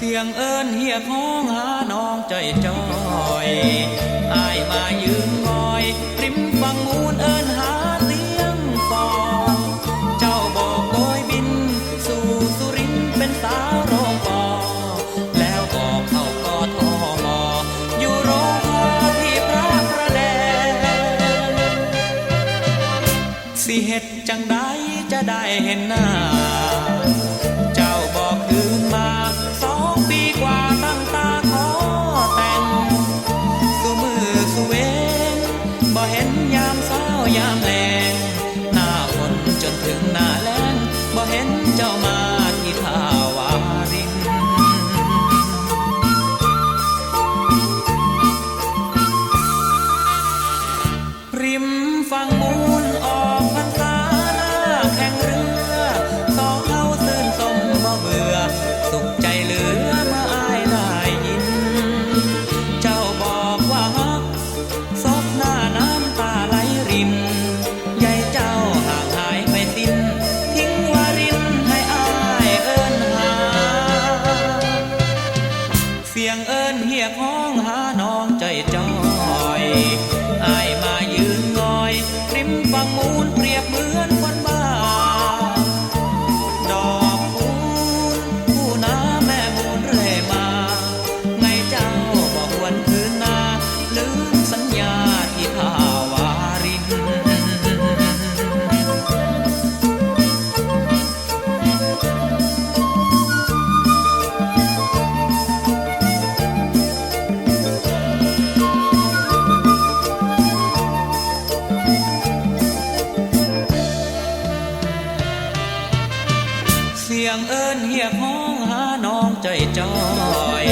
เสียงเอิญเฮียพ้องหาน้องใจอยจอยอายมายืนงอย ริมฝั่งมูลเอิญหาเตียงฟองเจ้าบอกโบยบิน สู่สุรินเป็นสาวโรงกอแล้วบอกเข้ากอทมออยู่โรงพอที่พระประแดงสิเฮ็ดจังใดจะได้เห็นหน้า บ่เห็นยามเศร้ายามแลงหน้าฝนจนถึงหน้าแล้งบ่เห็นเจ้ามาที่ท่าวารินริมฝั่งมูลออ ยงเอิญเฮียพ้องหาน้อง เสียงเอิญเหียกห้องหาน้องใจจอย